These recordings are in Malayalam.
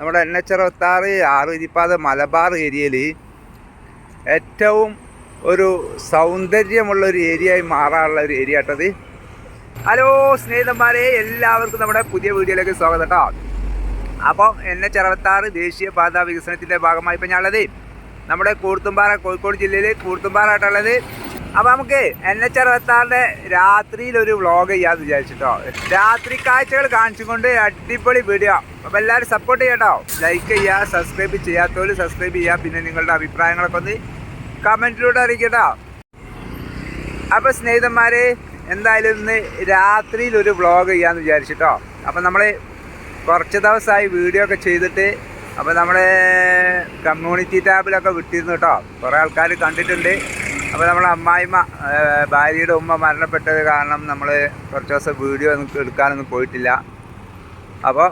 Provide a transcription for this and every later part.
നമ്മുടെ എൻ എച്ച് അറുപത്താറ് ആറ് ഇരിപ്പാത മലബാർ ഏരിയയിൽ ഏറ്റവും ഒരു സൗന്ദര്യമുള്ള ഒരു ഏരിയയായി മാറാനുള്ള ഒരു ഏരിയ കേട്ടത് ഹലോ സ്നേഹിതന്മാരെ എല്ലാവർക്കും നമ്മുടെ പുതിയ വീഡിയോയിലേക്ക് സ്വാഗതം കേട്ടോ. അപ്പോൾ എൻ എച്ച് അറുപത്താറ് ദേശീയപാത വികസനത്തിന്റെ ഭാഗമായി ഇപ്പം ഞാനുള്ളത്. നമ്മുടെ കൂർത്തുംപാറ കോഴിക്കോട് ജില്ലയിൽ കൂർത്തുംപാറ ആയിട്ടുള്ളത് അപ്പോൾ നമുക്ക് എൻ എച്ച് അറുപത്താറിന്റെ രാത്രിയിൽ ഒരു വ്ളോഗ് ചെയ്യാന്ന് വിചാരിച്ചിട്ടോ. രാത്രി കാഴ്ചകൾ കാണിച്ചുകൊണ്ട് അടിപൊളി വീഡിയോ അപ്പോൾ എല്ലാവരും സപ്പോർട്ട് ചെയ്യട്ടോ. ലൈക്ക് ചെയ്യുക സബ്സ്ക്രൈബ് ചെയ്യാത്തവർ സബ്സ്ക്രൈബ് ചെയ്യുക പിന്നെ നിങ്ങളുടെ അഭിപ്രായങ്ങളൊക്കെ ഒന്ന് കമന്റിലൂടെ അറിയിക്കട്ടോ. അപ്പോൾ സ്നേഹിതന്മാരെ എന്തായാലും ഇന്ന് രാത്രിയിൽ ഒരു വ്ളോഗ് ചെയ്യാന്ന് വിചാരിച്ചിട്ടോ. അപ്പോൾ നമ്മൾ കുറച്ച് ദിവസമായി വീഡിയോ ഒക്കെ ചെയ്തിട്ട് അപ്പോൾ നമ്മുടെ കമ്മ്യൂണിറ്റി ടാബിലൊക്കെ വിട്ടിരുന്നു കേട്ടോ. കുറേ ആൾക്കാർ കണ്ടിട്ടുണ്ട്. അപ്പോൾ നമ്മൾ അമ്മായിമ്മ ഭാര്യയുടെ ഉമ്മ മരണപ്പെട്ടത് കാരണം നമ്മൾ കുറച്ച് ദിവസം വീഡിയോ ഒന്നും എടുക്കാനൊന്നും പോയിട്ടില്ല. അപ്പോൾ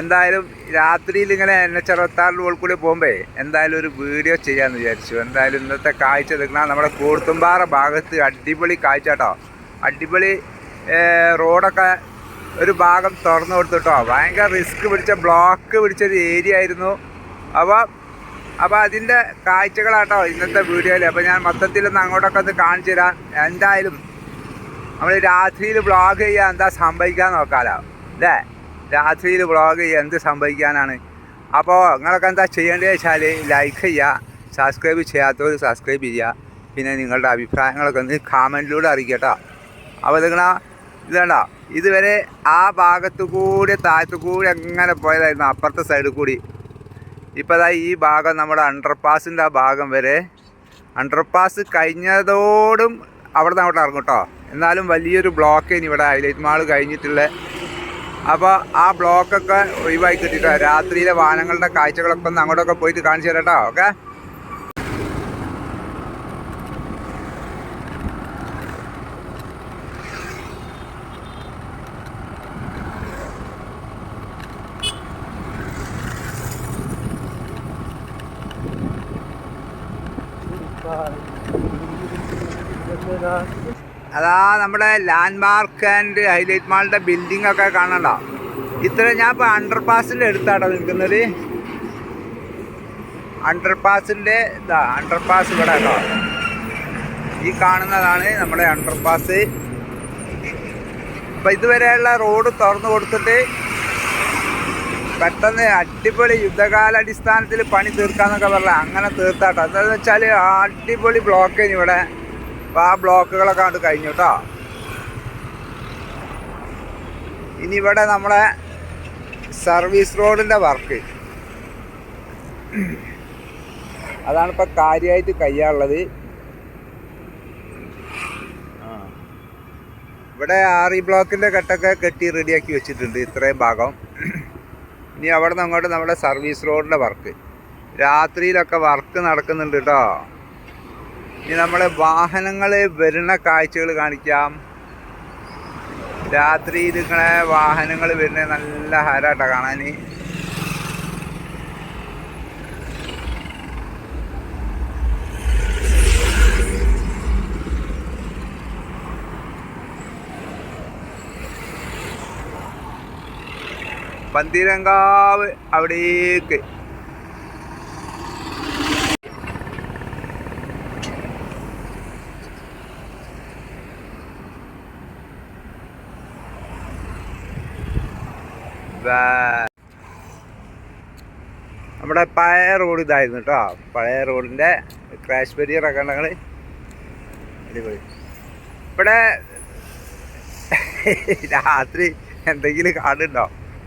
എന്തായാലും രാത്രിയിൽ ഇങ്ങനെ എൻ എച്ച് അറുപത്താറിന്റെ ഉൾക്കൂടി കൂടി പോകുമ്പോൾ എന്തായാലും ഒരു വീഡിയോ ചെയ്യാമെന്ന് വിചാരിച്ചു. എന്തായാലും ഇന്നത്തെ കാഴ്ച എടുക്കണം. നമ്മുടെ കൂർത്തുംപാറ ഭാഗത്ത് അടിപൊളി കാഴ്ച കേട്ടോ. അടിപൊളി റോഡൊക്കെ ഒരു ഭാഗം തുറന്നു കൊടുത്തു കേട്ടോ. ഭയങ്കര റിസ്ക് പിടിച്ച ബ്ലോക്ക് പിടിച്ചൊരു ഏരിയ ആയിരുന്നു. അപ്പോൾ അപ്പോൾ അതിന്റെ കാഴ്ചകളാട്ടോ ഇന്നത്തെ വീഡിയോയിൽ അപ്പോൾ ഞാൻ മൊത്തത്തിലൊന്ന് അങ്ങോട്ടൊക്കെ ഒന്ന് കാണിച്ചു തരാം. എന്തായാലും നമ്മൾ രാത്രിയിൽ വ്ളോഗ് ചെയ്യാൻ എന്താ സംഭവിക്കാൻ നോക്കാലോ. അല്ലേ? രാത്രിയിൽ വ്ളോഗ് ചെയ്യുക എന്ത് സംഭവിക്കാനാണ്? അപ്പോൾ നിങ്ങളൊക്കെ എന്താ ചെയ്യേണ്ടത് വെച്ചാൽ ലൈക്ക് ചെയ്യുക സബ്സ്ക്രൈബ് ചെയ്യാത്തവർ സബ്സ്ക്രൈബ് ചെയ്യുക പിന്നെ നിങ്ങളുടെ അഭിപ്രായങ്ങളൊക്കെ ഒന്ന് കാമന്റിലൂടെ അറിയിക്കട്ടോ. അപ്പോൾ നിങ്ങൾ ഇതേണ്ട ഇതുവരെ ആ ഭാഗത്തു കൂടി താഴത്തു കൂടി അങ്ങനെ പോയതായിരുന്നു? അപ്പുറത്തെ സൈഡിൽ കൂടി. ഇപ്പോൾ ഈ ഭാഗം നമ്മുടെ അണ്ടർപാസിന്റെ ആ ഭാഗം വരെ. അണ്ടർപാസ് കഴിഞ്ഞതോടും അവിടെ നിന്ന് അങ്ങോട്ട് ഇറങ്ങും കേട്ടോ എന്നാലും വലിയൊരു ബ്ലോക്ക് ഇനി ഇവിടെ ഹൈലൈറ്റ് മാൾ കഴിഞ്ഞിട്ടുള്ള. അപ്പോൾ ആ ബ്ലോക്കൊക്കെ ഒഴിവാക്കി കിട്ടിട്ടോ. രാത്രിയിലെ വാഹനങ്ങളുടെ കാഴ്ചകളൊക്കെ ഒന്ന് അങ്ങോട്ടൊക്കെ പോയിട്ട് കാണിച്ചു തരാം കേട്ടോ ഓക്കെ അതാ നമ്മുടെ ലാൻഡ് മാർക്ക് ആൻഡ് ഹൈലൈറ്റ് മാളിന്റെ ബിൽഡിംഗ് ഒക്കെ കാണണ്ട. ഇത്ര ഞാൻ ഇപ്പോൾ അണ്ടർപാസിന്റെ അടുത്താട്ടോ നിൽക്കുന്നത്. അണ്ടർപാസിന്റെ ഇതാ അണ്ടർപാസ് ഇവിടെ കേട്ടോ. ഈ കാണുന്നതാണ് നമ്മുടെ അണ്ടർപാസ് അപ്പം ഇതുവരെയുള്ള റോഡ് തുറന്നു കൊടുത്തിട്ട് പെട്ടെന്ന് അടിപൊളി യുദ്ധകാലാടിസ്ഥാനത്തിൽ പണി തീർക്കാന്നൊക്കെ പറഞ്ഞ അങ്ങനെ തീർത്താട്ടോ. എന്താണെന്ന് വെച്ചാൽ അടിപൊളി ബ്ലോക്ക് ഇവിടെ അപ്പോൾ ആ ബ്ലോക്കുകളൊക്കെ കണ്ട് കഴിഞ്ഞു കേട്ടോ ഇനി ഇവിടെ നമ്മളെ സർവീസ് റോഡിന്റെ വർക്ക് അതാണ് ഇപ്പോൾ കാര്യമായിട്ട് കഴിയാനുള്ളത്. ഇവിടെ ആറി ബ്ലോക്കിന്റെ കെട്ടൊക്കെ കെട്ടി റെഡിയാക്കി വെച്ചിട്ടുണ്ട് ഇത്രയും ഭാഗം. ഇനി അവിടെ നിന്ന് അങ്ങോട്ട് നമ്മുടെ സർവീസ് റോഡിന്റെ വർക്ക്. രാത്രിയിലൊക്കെ വർക്ക് നടക്കുന്നുണ്ട് കേട്ടോ ഇനി നമ്മളെ വാഹനങ്ങൾ വരുന്ന കാഴ്ചകൾ കാണിക്കാം. രാത്രിയിൽ ഇങ്ങനെ വാഹനങ്ങൾ വരുന്ന നല്ല ഹരാട്ടാണ് കാണാൻ പന്തീരങ്കാവ് അവിടേക്ക്. നമ്മുടെ പഴയ റോഡ് ഇതായിരുന്നു കേട്ടോ. പഴയ റോഡിന്റെ ക്രാഷ് ബരിയറൊക്കെ ഞങ്ങൾ അടിപൊളി. ഇവിടെ രാത്രി എന്തെങ്കിലും കാണുന്നുണ്ടോ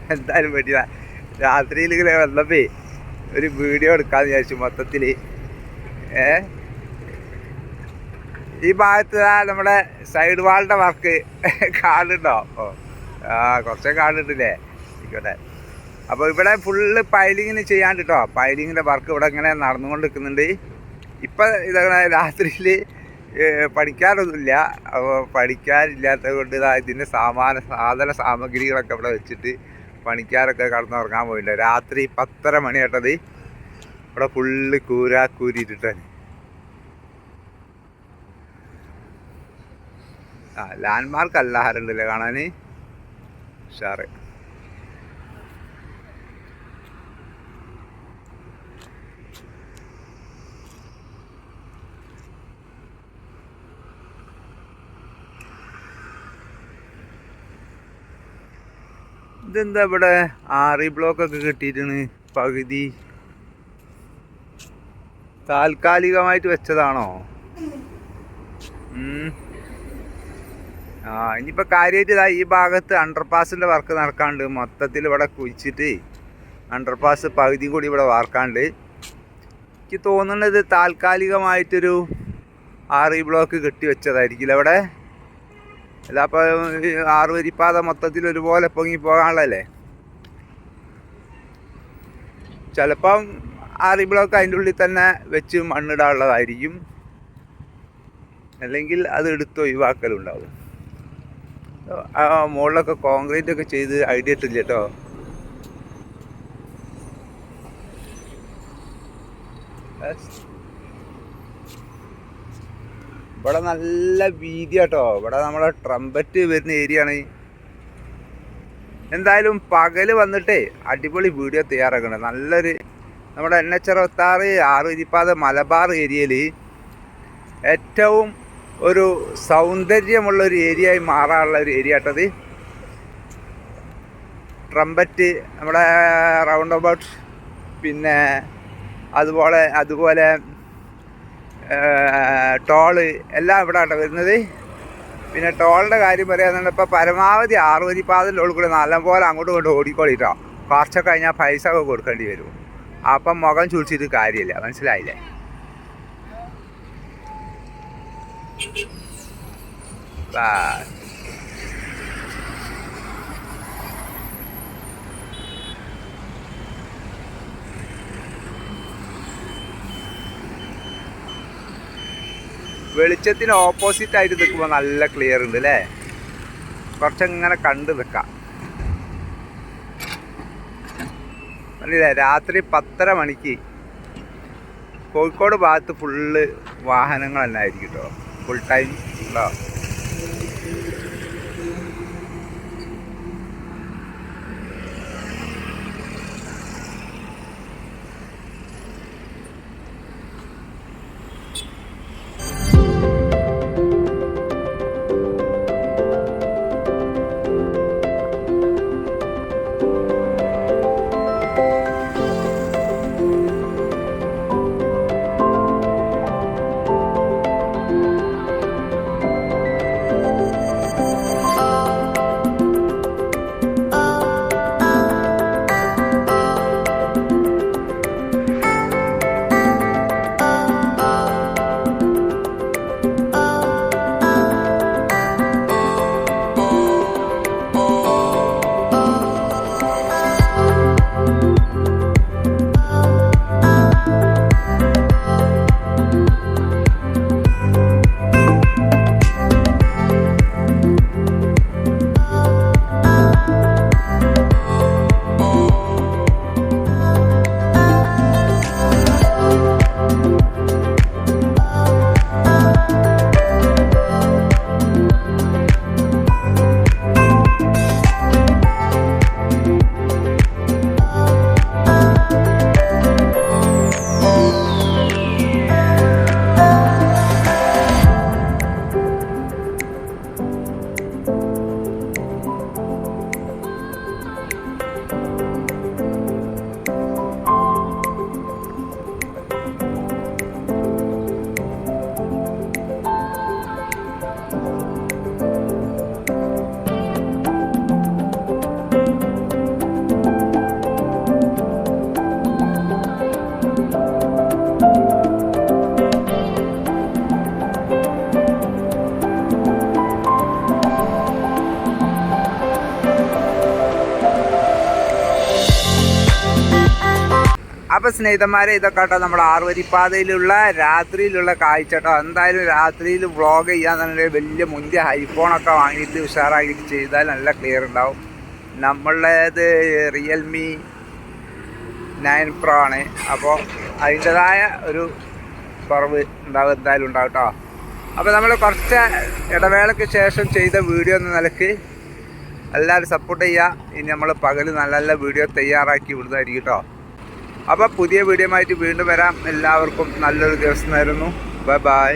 എന്തായാലും പറ്റില്ല. രാത്രിയിൽ ഇങ്ങനെ വന്നപ്പേ ഒരു വീഡിയോ എടുക്കാന്ന് വിചാരിച്ചു മൊത്തത്തിൽ ഏ? ഈ ഭാഗത്ത് നമ്മുടെ സൈഡ് വാളിന്റെ വർക്ക് കാണുന്നുണ്ടോ ഓ ആ കുറച്ചൊക്കെ കാണുന്നുണ്ടല്ലേ ആയിക്കോട്ടെ അപ്പോൾ ഇവിടെ ഫുള്ള് പൈലിങ്ങിന് ചെയ്യാണ്ടിട്ടോ. പൈലിങ്ങിന്റെ വർക്ക് ഇവിടെ ഇങ്ങനെ നടന്നുകൊണ്ട് നിൽക്കുന്നുണ്ട് ഇപ്പം ഇതങ്ങനെ രാത്രിയിൽ പഠിക്കാനൊന്നുമില്ല. അപ്പോൾ പഠിക്കാനില്ലാത്തത് കൊണ്ട് ഇതാ ഇതിന്റെ സാമാന സാധന സാമഗ്രികളൊക്കെ ഇവിടെ വെച്ചിട്ട് പണിക്കാരൊക്കെ കടന്നുറങ്ങാൻ പോയിട്ടുണ്ട് രാത്രി പത്തര മണി കേട്ടത് ഇവിടെ ഫുള്ള് കൂരാ കൂരിയിട്ടിട്ടാണ് ആ ലാൻഡ്മാർക്ക് അല്ല ആരുണ്ടല്ലേ കാണാൻ ഉഷാറ്. ഇതെന്താ ഇവിടെ? ആറി ബ്ലോക്കൊക്കെ കിട്ടിയിട്ടാണ് പകുതി താൽക്കാലികമായിട്ട് വെച്ചതാണോ. ആ ഇനിയിപ്പോൾ കാര്യമായിട്ട് ഇതാ ഈ ഭാഗത്ത് അണ്ടർപാസിന്റെ വർക്ക് നടക്കാണ്ട് മൊത്തത്തിൽ ഇവിടെ കുഴിച്ചിട്ട് അണ്ടർപാസ് പകുതി കൂടി ഇവിടെ വാർക്കാണ്ട്. എനിക്ക് തോന്നുന്നത് താൽക്കാലികമായിട്ടൊരു ആറി ബ്ലോക്ക് കെട്ടി വെച്ചതായിരിക്കില്ല അവിടെ? അല്ല അപ്പോൾ ആറ് വരിപ്പാത മൊത്തത്തിൽ ഒരുപോലെ പൊങ്ങി പോകാനുള്ളതല്ലേ? ചിലപ്പം ആറി ബ്ലോക്ക് അതിന്റെ ഉള്ളിൽ തന്നെ വെച്ച് മണ്ണിടാനുള്ളതായിരിക്കും. അല്ലെങ്കിൽ അത് എടുത്ത് ഒഴിവാക്കലുണ്ടാവും. ആ മുകളിലൊക്കെ കോൺക്രീറ്റ് ഒക്കെ ചെയ്ത് ഐഡിയ ഇട്ടില്ല കേട്ടോ. ഇവിടെ നല്ല വീതി കേട്ടോ ഇവിടെ നമ്മളെ ട്രംപറ്റ് വരുന്ന ഏരിയ ആണ്. എന്തായാലും പകൽ വന്നിട്ടേ അടിപൊളി വീഡിയോ തയ്യാറാക്കണം. നല്ലൊരു നമ്മുടെ എൻ എച്ച് അറുപത്താറ് ആറ് ഇരിപ്പാത മലബാർ ഏരിയയിൽ ഏറ്റവും ഒരു സൗന്ദര്യമുള്ള ഒരു ഏരിയയായി മാറാനുള്ള ഒരു ഏരിയ കേട്ടത് ട്രംപറ്റ് നമ്മുടെ റൗണ്ട് അബൌട്ട് പിന്നെ അതുപോലെ അതുപോലെ ടോൾ എല്ലാം ഇവിടെ ആട്ടോ വരുന്നത്. പിന്നെ ടോളിന്റെ കാര്യം പറയാന്നുണ്ട് ഇപ്പോൾ പരമാവധി ആറുവരി പാതിലുള്ള കൂടെ നല്ലപോലെ അങ്ങോട്ടും ഇങ്ങോട്ടും ഓടിക്കോളിട്ടോ. കുറച്ചൊക്കെ കഴിഞ്ഞാൽ പൈസ ഒക്കെ കൊടുക്കേണ്ടി വരും. അപ്പം മുഖം ചുളിച്ചിട്ട് കാര്യമില്ല. മനസ്സിലായില്ലേ? ബസ് വെളിച്ചത്തിന് ഓപ്പോസിറ്റ് ആയിട്ട് നിൽക്കുമ്പോൾ നല്ല ക്ലിയർ ഉണ്ട് അല്ലേ കുറച്ചങ്ങനെ കണ്ട് നിൽക്കാം മനസ്സിലെ രാത്രി പത്തര മണിക്ക് കോഴിക്കോട് ഭാഗത്ത് ഫുള്ള് വാഹനങ്ങൾ ആയിരിക്കും കേട്ടോ ഫുൾ ടൈം ഉണ്ടോ അപ്പൊ സ്നേഹിതന്മാരെ ഇതൊക്കെ കേട്ടോ നമ്മുടെ ആറുവരിപ്പാതയിലുള്ള രാത്രിയിലുള്ള കാഴ്ച കേട്ടോ. എന്തായാലും രാത്രിയിൽ വ്ളോഗ് ചെയ്യാന്നുണ്ടെങ്കിൽ വലിയ മുന്തിയ ഐഫോണൊക്കെ വാങ്ങിയിട്ട് ഉഷാറാക്കിയിട്ട് ചെയ്താൽ നല്ല ക്ലിയർ ഉണ്ടാവും. നമ്മളുടേത് റിയൽമി നയൻ പ്രോ ആണ്. അപ്പോൾ അതിന്റെതായ ഒരു കുറവ് ഉണ്ടാവും എന്തായാലും ഉണ്ടാവും കേട്ടോ. അപ്പോൾ നമ്മൾ കുറച്ച് ഇടവേളയ്ക്ക് ശേഷം ചെയ്ത വീഡിയോ എന്ന നിലയ്ക്ക് എല്ലാവരും സപ്പോർട്ട് ചെയ്യുക. ഇനി നമ്മൾ പകൽ നല്ല നല്ല വീഡിയോ തയ്യാറാക്കി വിടുന്നതായിരിക്കും കേട്ടോ. അപ്പോൾ പുതിയ വീഡിയോ ആയിട്ട് വീണ്ടും വരാം. എല്ലാവർക്കും നല്ലൊരു ദിവസം നേരുന്നു ബൈ ബൈ